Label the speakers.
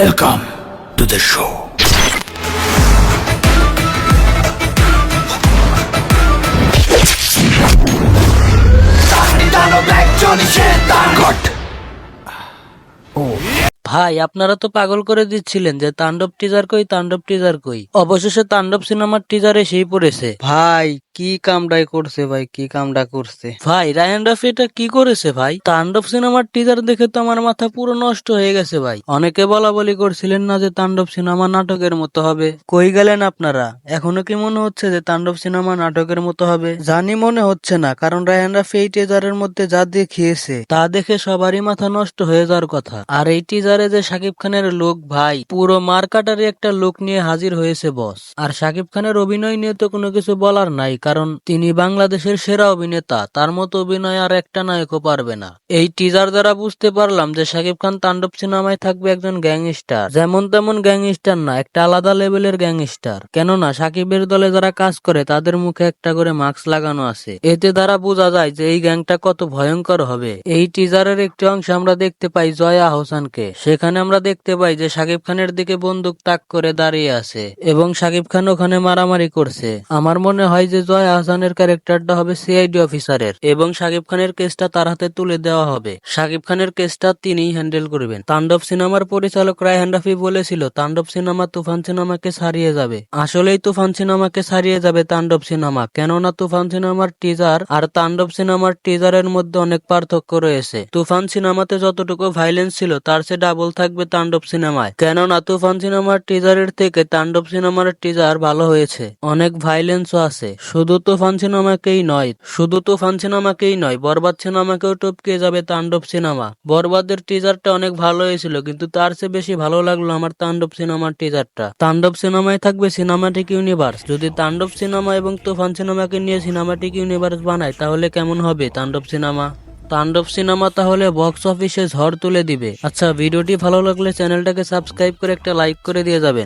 Speaker 1: Welcome to the show.
Speaker 2: ভাই, আপনারা তো পাগল করে দিচ্ছিলেন যে তাণ্ডব টিজার কই, তাণ্ডব টিজার কই। অবশেষে তাণ্ডব সিনেমার টিজার সেই পড়েছে। ভাই কি কামডাই করছে ভাই? কি কামডা করছে? ভাই, রায়ান রাফি এটা কি করেছে ভাই? তাণ্ডব সিনেমার টিজার দেখে তো আমার মাথা পুরো নষ্ট হয়ে গেছে ভাই। অনেকে বলা বলি করছিলেন না যে তাণ্ডব সিনেমা নাটকের মতো হবে। কই গেলেন আপনারা? এখনও কি মনে হচ্ছে যে তাণ্ডব সিনেমা নাটকের মতো হবে? জানি মনে হচ্ছে না, কারণ রায়ান রাফি এই টিজারের মধ্যে যা দেখিয়েছে, তা দেখে সবারই মাথা নষ্ট হয়ে যাওয়ার কথা। আর এই টিজারে যে শাকিব খানের লোক ভাই, পুরো মার্কাটারি একটা লোক নিয়ে হাজির হয়েছে বস আর শাকিব খানের অভিনয় নিয়ে তো কোনো কিছু বলার নাই কারণ তিনি বাংলাদেশের সেরা অভিনেতা, তার মতো অভিনয় আর একটা নায়কও পারবে না। এই টিজার দ্বারা বুঝতে পারলাম যে শাকিব খান তাণ্ডব সিনেমায় থাকবে একজন গ্যাংস্টার যেমন তেমন গ্যাংস্টার না, একটা আলাদা লেভেলের গ্যাংস্টার কেননা সাকিবের দলে যারা কাজ করে, তাদের মুখে একটা করে মাস্ক লাগানো আছে। এতে দ্বারা বোঝা যায় যে এই গ্যাংটা কত ভয়ঙ্কর হবে। এই টিজারের একটি অংশে আমরা দেখতে পাই জয়া হোসেনকে সেখানে আমরা দেখতে পাই যে সাকিব খানের দিকে বন্দুক তাক করে দাঁড়িয়ে আছে, এবং সাকিব খান ওখানে মারামারি করছে। আমার মনে হয় যে জয়া হাসানের ক্যারেক্টারটা হবে সিআইডি অফিসারের এবং সাকিব খানের কেসটা তার হাতে তুলে দেওয়া হবে। সাকিব খানের কেসটা তিনিই হ্যান্ডেল করবেন। তাণ্ডব সিনেমার পরিচালক রায়হান রাফি বলেছিল, তাণ্ডব সিনেমা তুফান সিনেমাকে ছাড়িয়ে যাবে। আসলেই তুফান সিনেমাকে ছাড়িয়ে যাবে তাণ্ডব সিনেমা, কেননা তুফান সিনেমার টিজার আর তাণ্ডব সিনেমার টিজারের মধ্যে অনেক পার্থক্য রয়েছে। তুফান সিনেমাতে যতটুকু ভাইলেন্স ছিল, তার চেয়ে ডাবল থাকবে তাণ্ডব সিনেমায়। কেননা তুফান সিনেমার টিজারের থেকে তাণ্ডব সিনেমার টিজার ভালো হয়েছে। অনেক ভাইলেন্সও আছে। শুধু তুফান সিনেমাকেই নয়, শুধু তুফান সিনেমাকেই নয়, বরবাদ সিনেমাকেও টপকে যাবে তাণ্ডব সিনেমা। বরবাদের টিজারটা অনেক ভালো হয়েছিল, কিন্তু তার চেয়ে বেশি ভালো লাগল আমার তাণ্ডব সিনেমার টিজারটা তাণ্ডব সিনেমায় থাকবে সিনেমাটিক ইউনিভার্স যদি তাণ্ডব সিনেমা এবং তুফান সিনেমাকে নিয়ে সিনেমাটিক ইউনিভার্স বানায়, তাহলে কেমন হবে তাণ্ডব সিনেমা? তাণ্ডব সিনেমা তাহলে বক্স অফিসে ঝড় তুলে দিবে। আচ্ছা ভিডিওটি ভালো লাগলে চ্যানেলটাকে সাবস্ক্রাইব করে একটা লাইক করে দিয়ে যাবেন।